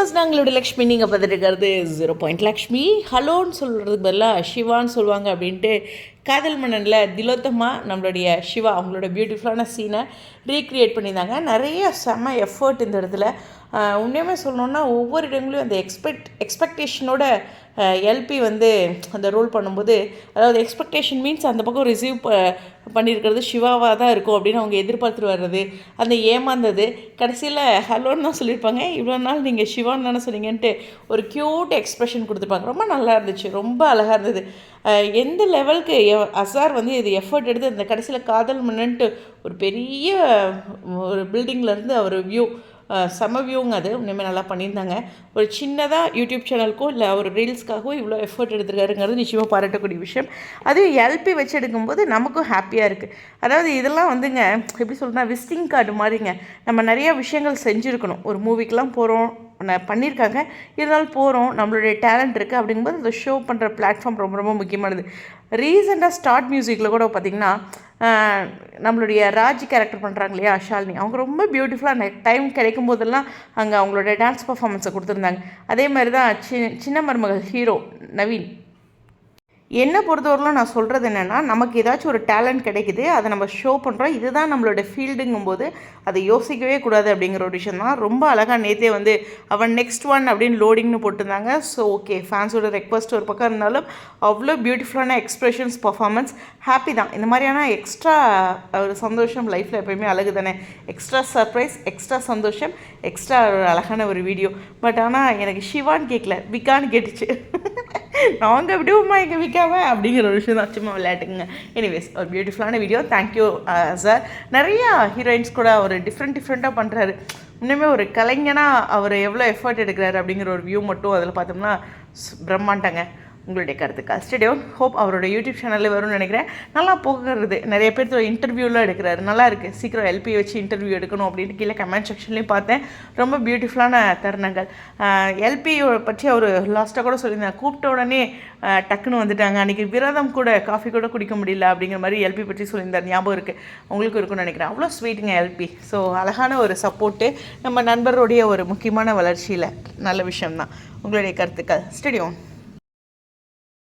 Viewers நாங்களோட Lakshmi நீங்கள் பார்த்துட்டு இருக்கிறது ஜீரோ பாயிண்ட் லக்ஷ்மி. ஹலோன்னு சொல்கிறதுக்கு பதிலாக சிவான்னு சொல்லுவாங்க அப்படின்ட்டு காதல் மன்னனில் திலோத்தமா நம்மளுடைய சிவா அவங்களோட பியூட்டிஃபுல்லான சீனை ரீக்ரியேட் பண்ணியிருந்தாங்க. நிறைய செம்ம எஃபர்ட் இந்த இடத்துல. உண்மையுமே சொல்லணுன்னா ஒவ்வொரு இடங்களையும் அந்த எக்ஸ்பெக்ட் எக்ஸ்பெக்டேஷனோட எல்பி வந்து அந்த ரோல் பண்ணும்போது அதாவது எக்ஸ்பெக்டேஷன் மீன்ஸ் அந்த பக்கம் ரிசீவ் ப பண்ணியிருக்கிறது சிவாவாக தான் இருக்கும் அப்படின்னு அவங்க எதிர்பார்த்துட்டு வர்றது. அந்த ஏமாந்தது. கடைசியில் ஹலோன்னு தான் சொல்லியிருப்பாங்க. இவ்வளோ நாள் நீங்கள் சிவான்னு தானே சொன்னீங்கன்ட்டு ஒரு க்யூட் எக்ஸ்ப்ரெஷன் கொடுத்துருப்பாங்க. ரொம்ப நல்லா இருந்துச்சு. ரொம்ப அழகாக இருந்தது. எந்த லெவலுக்கு அசார் வந்து இது எஃபர்ட் எடுத்து அந்த கடைசியில் காதல் மன்னன்ட்டு ஒரு பெரிய ஒரு பில்டிங்லேருந்து அவர் வியூ செம வியூங்க அது இனிமேல் நல்லா பண்ணியிருந்தாங்க. ஒரு சின்னதாக யூடியூப் சேனலுக்கோ இல்லை ஒரு ரீல்ஸ்க்காகவோ இவ்வளோ எஃபர்ட் எடுத்துருக்காருங்கிறது நிச்சயமாக பாராட்டக்கூடிய விஷயம். அது எல்பி வச்சு எடுக்கும்போது நமக்கும் ஹாப்பியாக இருக்குது அதாவது இதெல்லாம் வந்துங்க எப்படி சொல்கிறேன்னா விசிட்டிங் கார்டு மாதிரிங்க. நம்ம நிறைய விஷயங்கள் செஞ்சுருக்கணும். ஒரு மூவிக்கெலாம் போகிறோம் பண்ணியிருக்காங்க. இருந்தாலும் போகிறோம் நம்மளுடைய டேலண்ட் இருக்குது அப்படிங்கும்போது இந்த ஷோ பண்ணுற பிளாட்ஃபார்ம் ரொம்ப ரொம்ப முக்கியமானது. ரீசெண்டாக ஸ்டார்ட் மியூசிக்கில் கூட பார்த்திங்கன்னா நம்மளுடைய ராஜ் கேரக்டர் பண்ணுறாங்க இல்லையா ஷாலினி. அவங்க ரொம்ப பியூட்டிஃபுல்லாக டைம் கிடைக்கும் போதெல்லாம் அங்கே அவங்களோட டான்ஸ் பர்ஃபாமன்ஸை கொடுத்துருந்தாங்க. அதே மாதிரி தான் சி சின்ன மருமகள் ஹீரோ நவீன். என்னை பொறுத்தவரையிலும் நான் சொல்கிறது என்னென்னா நமக்கு ஏதாச்சும் ஒரு டேலண்ட் கிடைக்குது அதை நம்ம ஷோ பண்ணுறோம் இதுதான் நம்மளோட ஃபீல்டுங்கும்போது அதை யோசிக்கவே கூடாது அப்படிங்கிற ஒரு விஷயம் தான். ரொம்ப அழகாக நேற்றே வந்து அவன் நெக்ஸ்ட் ஒன் அப்படின்னு லோடிங்னு போட்டிருந்தாங்க. ஸோ ஓகே ஃபேன்ஸோட ரெக்வஸ்ட் ஒரு பக்கம் இருந்தாலும் அவ்வளோ பியூட்டிஃபுல்லான எக்ஸ்ப்ரெஷன்ஸ் பர்ஃபார்மன்ஸ் ஹாப்பி தான். இந்த மாதிரியான எக்ஸ்ட்ரா ஒரு சந்தோஷம் லைஃப்பில் எப்பயுமே அழகு தானே? எக்ஸ்ட்ரா சர்ப்ரைஸ் எக்ஸ்ட்ரா சந்தோஷம் எக்ஸ்ட்ரா ஒரு அழகான ஒரு வீடியோ பட் ஆனால் எனக்கு சிவான்னு கேட்கல விக்கான்னு கேட்டுச்சு. நாங்கள் விடுவோமா எங்கள் விற்காம அப்படிங்கிற ஒரு விஷயம் தான் சும்மா விளையாட்டுங்க எனிவேஸ் ஒரு பியூட்டிஃபுல்லான வீடியோ தேங்க்யூ சார் நிறையா ஹீரோயின்ஸ் கூட அவர் டிஃப்ரெண்ட் டிஃப்ரெண்ட்டாக பண்ணுறாரு இன்னுமே ஒரு கலைஞனாக அவர் எவ்வளோ எஃபர்ட் எடுக்கிறாரு அப்படிங்கிற ஒரு வியூ மட்டும் அதில் பார்த்தோம்னா ஸ்- பிரம்மாண்டங்க. உங்களுடைய கருத்துக்கள். ஸ்டேடியோன் ஹோப் அவரோட யூடியூப் சேனலில் வரும்னு நினைக்கிறேன். நல்லா போகிறது. நிறைய பேர் இன்டர்வியூலாம் எடுக்கிறாரு. நல்லா இருக்குது சீக்கிரம் எல்பி வச்சு இன்டர்வியூ எடுக்கணும் அப்படின்னு கீழே கமெண்ட் செக்ஷன்லேயும் பார்த்தேன். ரொம்ப பியூட்டிஃபுல்லான தருணங்கள். எல்பி பற்றி அவர் லாஸ்ட்டாக கூட சொல்லியிருந்தேன் கூப்பிட்ட உடனே டக்குன்னு வந்துட்டாங்க. அன்றைக்கி விரதம் கூட காஃபி கூட குடிக்க முடியல அப்படிங்கிற மாதிரி எல்பி பற்றி சொல்லியிருந்தார். ஞாபகம் இருக்குது உங்களுக்கும் இருக்கும்னு நினைக்கிறேன். அவ்வளோ ஸ்வீட்டுங்க எல்பி ஸோ அழகான ஒரு சப்போர்ட்டு நம்ம நண்பருடைய ஒரு முக்கியமான வளர்ச்சியில். நல்ல விஷயம்தான். உங்களுடைய கருத்துக்கள். ஸ்டடியோன்